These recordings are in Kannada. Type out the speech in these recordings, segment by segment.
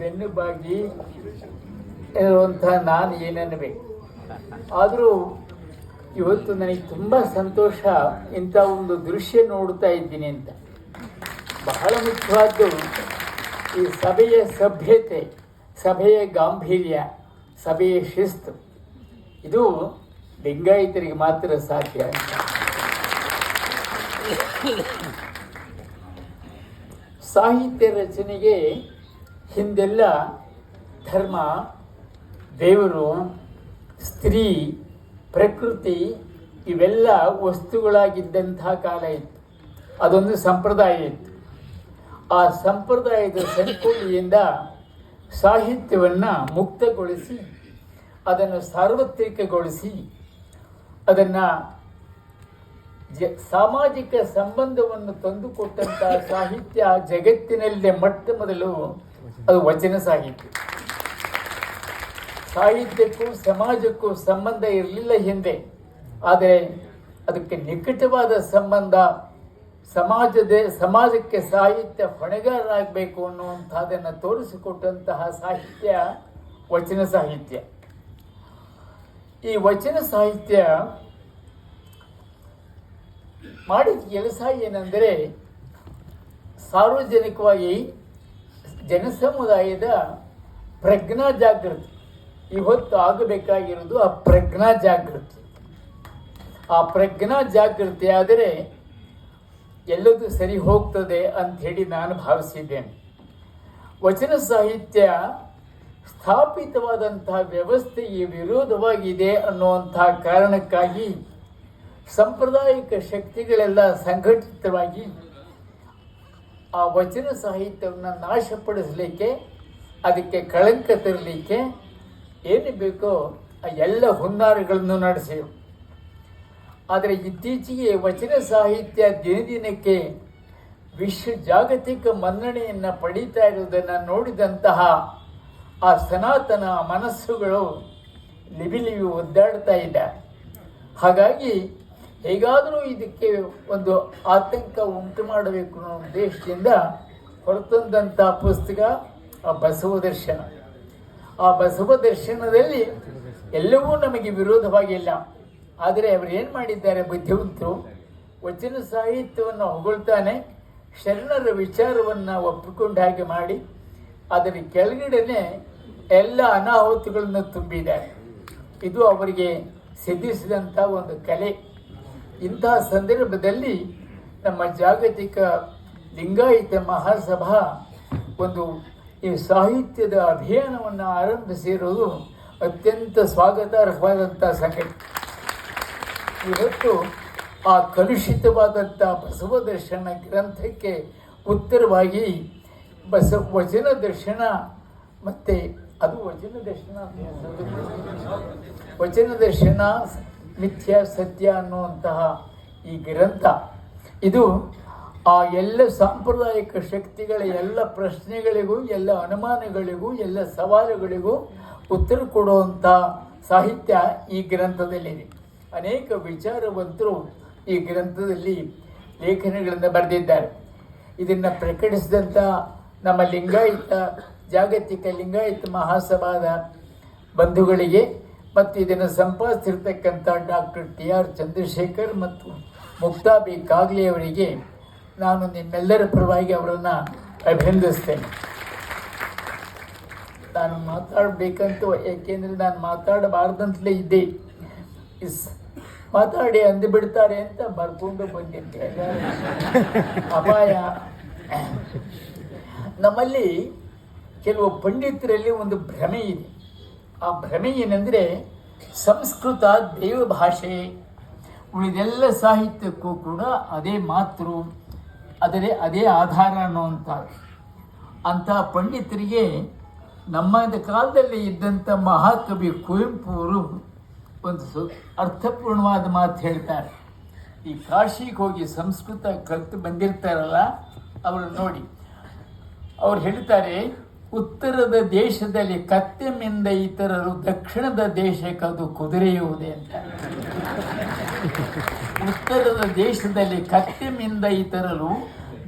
ಬೆನ್ನುಬಾಗಿ ಇರುವಂಥ ನಾನು ಏನನ್ನಬೇಕು? ಆದರೂ ಇವತ್ತು ನನಗೆ ತುಂಬ ಸಂತೋಷ ಇಂಥ ಒಂದು ದೃಶ್ಯ ನೋಡ್ತಾ ಇದ್ದೀನಿ ಅಂತ. ಬಹಳ ಮುಖ್ಯವಾದ್ದು ಈ ಸಭೆಯ ಸಭ್ಯತೆ, ಸಭೆಯ ಗಾಂಭೀರ್ಯ, ಸಭೆಯ ಶಿಸ್ತು. ಇದು ಲಿಂಗಾಯತರಿಗೆ ಮಾತ್ರ ಸಾಧ್ಯ ಸಾಹಿತ್ಯ ರಚನೆಗೆ ಹಿಂದೆಲ್ಲ ಧರ್ಮ, ದೇವರು, ಸ್ತ್ರೀ, ಪ್ರಕೃತಿ ಇವೆಲ್ಲ ವಸ್ತುಗಳಾಗಿದ್ದಂತಹ ಕಾಲ ಇತ್ತು. ಅದೊಂದು ಸಂಪ್ರದಾಯ ಇತ್ತು. ಆ ಸಂಪ್ರದಾಯದ ಸಂಕುಲಿಯಿಂದ ಸಾಹಿತ್ಯವನ್ನು ಮುಕ್ತಗೊಳಿಸಿ, ಅದನ್ನು ಸಾರ್ವತ್ರಿಕಗೊಳಿಸಿ, ಅದನ್ನು ಜ, ಸಾಮಾಜಿಕ ಸಂಬಂಧವನ್ನು ತಂದುಕೊಟ್ಟಂತಹ ಸಾಹಿತ್ಯ ಜಗತ್ತಿನಲ್ಲೇ ಮೊಟ್ಟ ಮೊದಲು ಅದು ವಚನ ಸಾಹಿತ್ಯ. ಸಾಹಿತ್ಯಕ್ಕೂ ಸಮಾಜಕ್ಕೂ ಸಂಬಂಧ ಇರಲಿಲ್ಲ ಹಿಂದೆ. ಆದರೆ ಅದಕ್ಕೆ ನಿಕಟವಾದ ಸಂಬಂಧ ಸಮಾಜದ, ಸಮಾಜಕ್ಕೆ ಸಾಹಿತ್ಯ ಹೊಣೆಗಾರರಾಗಬೇಕು ಅನ್ನುವಂಥದ್ದನ್ನು ತೋರಿಸಿಕೊಟ್ಟಂತಹ ಸಾಹಿತ್ಯ ವಚನ ಸಾಹಿತ್ಯ. ಈ ವಚನ ಸಾಹಿತ್ಯ ಮಾಡಿದ ಕೆಲಸ ಏನೆಂದರೆ ಸಾರ್ವಜನಿಕವಾಗಿ ಜನಸಮುದಾಯದ ಪ್ರಜ್ಞಾ ಜಾಗೃತಿ. ಇವತ್ತು ಆಗಬೇಕಾಗಿರೋದು ಆ ಪ್ರಜ್ಞಾ ಜಾಗೃತಿ. ಆ ಪ್ರಜ್ಞಾ ಜಾಗೃತಿ ಆದರೆ ಎಲ್ಲದೂ ಸರಿ ಹೋಗ್ತದೆ ಅಂಥೇಳಿ ನಾನು ಭಾವಿಸಿದ್ದೇನೆ. ವಚನ ಸಾಹಿತ್ಯ ಸ್ಥಾಪಿತವಾದಂತಹ ವ್ಯವಸ್ಥೆಗೆ ವಿರೋಧವಾಗಿದೆ ಅನ್ನುವಂತಹ ಕಾರಣಕ್ಕಾಗಿ ಸಾಂಪ್ರದಾಯಿಕ ಶಕ್ತಿಗಳೆಲ್ಲ ಸಂಘಟಿತವಾಗಿ ಆ ವಚನ ಸಾಹಿತ್ಯವನ್ನು ನಾಶಪಡಿಸಲಿಕ್ಕೆ, ಅದಕ್ಕೆ ಕಳಂಕ ತರಲಿಕ್ಕೆ ಏನು ಬೇಕೋ ಆ ಎಲ್ಲ ಹುನ್ನಾರಗಳನ್ನು ನಡೆಸಿದರು ಆದರೆ ಇತ್ತೀಚೆಗೆ ವಚನ ಸಾಹಿತ್ಯ ದಿನದಿನಕ್ಕೆ ವಿಶ್ವ ಜಾಗತಿಕ ಮನ್ನಣೆಯನ್ನು ಪಡೀತಾ ಇರುವುದನ್ನು ನೋಡಿದಂತಹ ಆ ಸನಾತನ ಮನಸ್ಸುಗಳು ಲಿಬಿಲಿವಿ ಲಿಬಿ ಒದ್ದಾಡ್ತಾ ಇದ್ದ. ಹಾಗಾಗಿ ಹೇಗಾದರೂ ಇದಕ್ಕೆ ಒಂದು ಆತಂಕ ಉಂಟು ಮಾಡಬೇಕು ಅನ್ನೋ ಉದ್ದೇಶದಿಂದ ಹೊರತಂದಂಥ ಪುಸ್ತಕ ಆ ಬಸವ ದರ್ಶನ. ಆ ಬಸವ ದರ್ಶನದಲ್ಲಿ ಎಲ್ಲವೂ ನಮಗೆ ವಿರೋಧವಾಗಿಲ್ಲ ಆದರೆ ಅವರು ಏನು ಮಾಡಿದ್ದಾರೆ ಬುದ್ಧಿವಂತರು? ವಚನ ಸಾಹಿತ್ಯವನ್ನು ಹೊಗಳ್ತಾನೆ, ಶರಣರ ವಿಚಾರವನ್ನು ಒಪ್ಪಿಕೊಂಡ ಹಾಗೆ ಮಾಡಿ ಅದರ ಕೆಳಗಡೆನೆ ಎಲ್ಲ ಅನಾಹುತಗಳನ್ನು ತುಂಬಿದ್ದಾರೆ. ಇದು ಅವರಿಗೆ ಸಿದ್ಧಿಸಿದಂಥ ಒಂದು ಕಲೆ. ಇಂತಹ ಸಂದರ್ಭದಲ್ಲಿ ನಮ್ಮ ಜಾಗತಿಕ ಲಿಂಗಾಯತ ಮಹಾಸಭಾ ಒಂದು ಈ ಸಾಹಿತ್ಯದ ಅಭಿಯಾನವನ್ನು ಆರಂಭಿಸಿರುವುದು ಅತ್ಯಂತ ಸ್ವಾಗತಾರ್ಹವಾದಂಥ ಸಂಗತಿ ಇವತ್ತು ಆ ಕಲುಷಿತವಾದಂಥ ಬಸವ ದರ್ಶನ ಗ್ರಂಥಕ್ಕೆ ಉತ್ತರವಾಗಿ ಬಸ ವಚನ ದರ್ಶನ ಮತ್ತು ಅದು ವಚನ ದರ್ಶನ. ವಚನ ದರ್ಶನ ಮಿಥ್ಯ ಸತ್ಯ ಅನ್ನುವಂತಹ ಈ ಗ್ರಂಥ. ಇದು ಆ ಎಲ್ಲ ಸಾಂಪ್ರದಾಯಿಕ ಶಕ್ತಿಗಳ ಎಲ್ಲ ಪ್ರಶ್ನೆಗಳಿಗೂ, ಎಲ್ಲ ಅನುಮಾನಗಳಿಗೂ, ಎಲ್ಲ ಸವಾಲುಗಳಿಗೂ ಉತ್ತರ ಕೊಡುವಂಥ ಸಾಹಿತ್ಯ ಈ ಗ್ರಂಥದಲ್ಲಿದೆ. ಅನೇಕ ವಿಚಾರವಂತರು ಈ ಗ್ರಂಥದಲ್ಲಿ ಲೇಖನಗಳನ್ನು ಬರೆದಿದ್ದಾರೆ. ಇದನ್ನು ಪ್ರಕಟಿಸಿದಂಥ ನಮ್ಮ ಲಿಂಗಾಯತ, ಜಾಗತಿಕ ಲಿಂಗಾಯತ ಮಹಾಸಭಾದ ಬಂಧುಗಳಿಗೆ ಮತ್ತು ಇದನ್ನು ಸಂಪಾದಿಸಿರ್ತಕ್ಕಂಥ ಡಾಕ್ಟರ್ ಟಿ ಆರ್ ಚಂದ್ರಶೇಖರ್ ಮತ್ತು ಮುಕ್ತಾ ಬಿ. ಕಾಗ್ಲೆ ಅವರಿಗೆ ನಾನು ನಿಮ್ಮೆಲ್ಲರ ಪರವಾಗಿ ಅವರನ್ನು ಅಭಿನಂದಿಸ್ತೇನೆ. ನಾನು ಮಾತಾಡಬೇಕಂತ, ಏಕೆಂದರೆ ನಾನು ಮಾತಾಡಬಾರ್ದಂತಲೇ ಇದ್ದೆ. ಇಸ್, ಮಾತಾಡಿ ಅಂದುಬಿಡ್ತಾರೆ ಅಂತ ಬರ್ಕೊಂಡು ಬಂದಿದ್ದೆ ಅಪಾಯ. ನಮ್ಮಲ್ಲಿ ಕೆಲವು ಪಂಡಿತರಲ್ಲಿ ಒಂದು ಭ್ರಮೆ ಇದೆ. ಆ ಭ್ರಮೆ ಏನೆಂದರೆ ಸಂಸ್ಕೃತ ದೇವ ಭಾಷೆ. ಉಳಿದೆಲ್ಲ ಸಾಹಿತ್ಯಕ್ಕೂ ಕೂಡ ಅದೇ ಮಾತೃ ಅದರೇ ಅದೇ ಆಧಾರ ಅನ್ನುವಂಥ ಅಂತಹ ಪಂಡಿತರಿಗೆ ನಮ್ಮ ಕಾಲದಲ್ಲಿ ಇದ್ದಂಥ ಮಹಾಕವಿ ಕುವೆಂಪು ಅವರು ಒಂದು ಸು, ಅರ್ಥಪೂರ್ಣವಾದ ಮಾತು ಹೇಳ್ತಾರೆ. ಈ ಕಾಶಿಗೆ ಹೋಗಿ ಸಂಸ್ಕೃತ ಕಲ್ತು ಬಂದಿರ್ತಾರಲ್ಲ ಅವರು ನೋಡಿ. ಅವ್ರು ಹೇಳ್ತಾರೆ ಉತ್ತರದ ದೇಶದಲ್ಲಿ ಕತ್ತೆಮಿಂದ ಇತರರು ದಕ್ಷಿಣದ ದೇಶಕ್ಕೆ ಅದು ಕುದುರೆಯುವುದೇ ಅಂತ. ಉತ್ತರದ ದೇಶದಲ್ಲಿ ಕತ್ತೆಮಿಂದ ಇತರರು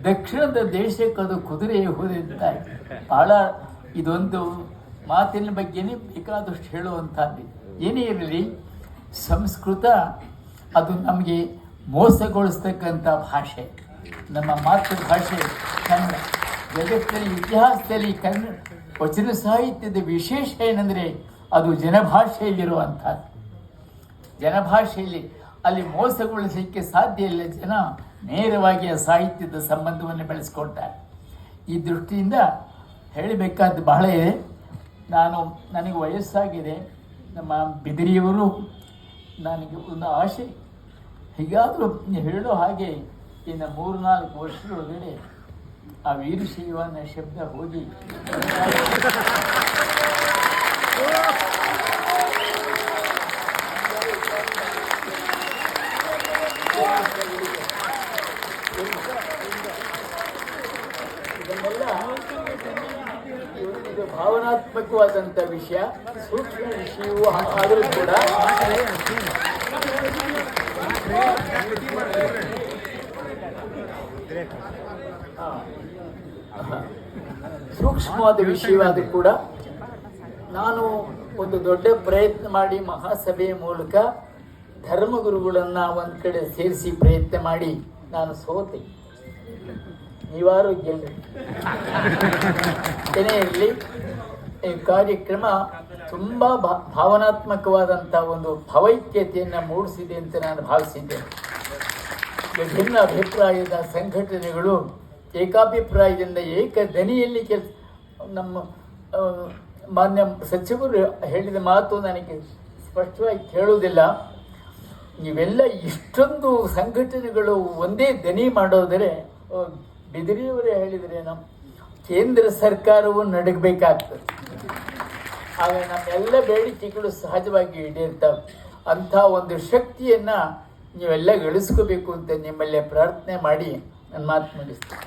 ದಕ್ಷಿಣದ ದೇಶಕ್ಕೆ ಅದು ಕುದುರೆಯುವುದೇ ಅಂತ. ಬಹಳ ಇದೊಂದು ಮಾತಿನ ಬಗ್ಗೆನೇ ಬೇಕಾದಷ್ಟು ಹೇಳುವಂಥದ್ದು. ಏನೇ ಇರಲಿ, ಸಂಸ್ಕೃತ ಅದು ನಮಗೆ ಮೋಸಗೊಳಿಸ್ತಕ್ಕಂಥ ಭಾಷೆ. ನಮ್ಮ ಮಾತೃಭಾಷೆ ಕನ್ನಡ. ಜಗತ್ತಿನಲ್ಲಿ ಇತಿಹಾಸದಲ್ಲಿ ಕನ್ನಡ ವಚನ ಸಾಹಿತ್ಯದ ವಿಶೇಷ ಏನಂದರೆ ಅದು ಜನಭಾಷೆಯಲ್ಲಿರುವಂಥದ್ದು. ಜನಭಾಷೆಯಲ್ಲಿ ಅಲ್ಲಿ ಮೋಸಗೊಳಿಸಲಿಕ್ಕೆ ಸಾಧ್ಯ ಇಲ್ಲ ಜನ ನೇರವಾಗಿ ಆ ಸಾಹಿತ್ಯದ ಸಂಬಂಧವನ್ನು ಬೆಳೆಸ್ಕೊಳ್ತಾರೆ. ಈ ದೃಷ್ಟಿಯಿಂದ ಹೇಳಬೇಕಾದ್ದು ಬಹಳ ಇದೆ. ನಾನು, ನನಗೆ ವಯಸ್ಸಾಗಿದೆ. ನಮ್ಮ ಬಿದಿರಿಯವರು ನನಗೆ ಒಂದು ಆಶೆ ಹೀಗಾದರೂ ಹೇಳೋ ಹಾಗೆ ಇನ್ನು ಮೂರು ನಾಲ್ಕು ವರ್ಷದೊಳಗಡೆ ಆ ವೀರಶೈವ ಅನ್ನೋ ಶಬ್ದ ಹೋಗಿ ಇದನ್ನೆಲ್ಲ ಇದು ಭಾವನಾತ್ಮಕವಾದಂಥ ವಿಷಯ ಸೂಕ್ಷ್ಮ ವಿಷಯವೂ ಆದರೂ ಕೂಡ ಆ, ಸೂಕ್ಷ್ಮವಾದ ವಿಷಯವಾದ ಕೂಡ ನಾನು ಒಂದು ದೊಡ್ಡ ಪ್ರಯತ್ನ ಮಾಡಿ ಮಹಾಸಭೆಯ ಮೂಲಕ ಧರ್ಮಗುರುಗಳನ್ನು ಒಂದು ಕಡೆ ಸೇರಿಸಿ ಪ್ರಯತ್ನ ಮಾಡಿ ನಾನು ಸೋತೆ. ನೀವಾರು ಗೆಲ್ಲಿ ಈ ಕಾರ್ಯಕ್ರಮ ತುಂಬ ಭಾವನಾತ್ಮಕವಾದಂಥ ಒಂದು ಭಾವೈಕ್ಯತೆಯನ್ನು ಮೂಡಿಸಿದೆ ಅಂತ ನಾನು ಭಾವಿಸಿದ್ದೇನೆ. ವಿಭಿನ್ನ ಅಭಿಪ್ರಾಯದ ಸಂಘಟನೆಗಳು ಏಕಾಭಿಪ್ರಾಯದಿಂದ ಏಕ ದನಿಯಲ್ಲಿ ಕೆಲಸ, ನಮ್ಮ ಮಾನ್ಯ ಸಚಿವರು ಹೇಳಿದ ಮಾತು ನನಗೆ ಸ್ಪಷ್ಟವಾಗಿ ಕೇಳುವುದಿಲ್ಲ. ಇವೆಲ್ಲ ಇಷ್ಟೊಂದು ಸಂಘಟನೆಗಳು ಒಂದೇ ದನಿ ಮಾಡೋದರೆ ಬಿದಿರಿಯವರೇ ಹೇಳಿದರೆ ನಮ್ಮ ಕೇಂದ್ರ ಸರ್ಕಾರವು ನಡಗಬೇಕಾಗ್ತದೆ. ಆಗ ನಮ್ಮೆಲ್ಲ ಬೇಡಿಕೆಗಳು ಸಹಜವಾಗಿ ಈಡೇರ್ತವೆ. ಅಂಥ ಒಂದು ಶಕ್ತಿಯನ್ನು ನೀವೆಲ್ಲ ಗಳಿಸ್ಕೋಬೇಕು ಅಂತ ನಿಮ್ಮಲ್ಲೇ ಪ್ರಾರ್ಥನೆ ಮಾಡಿ, ನನ್ನ ಮಾತು ಮುಗಿಸ್ತೀನಿ.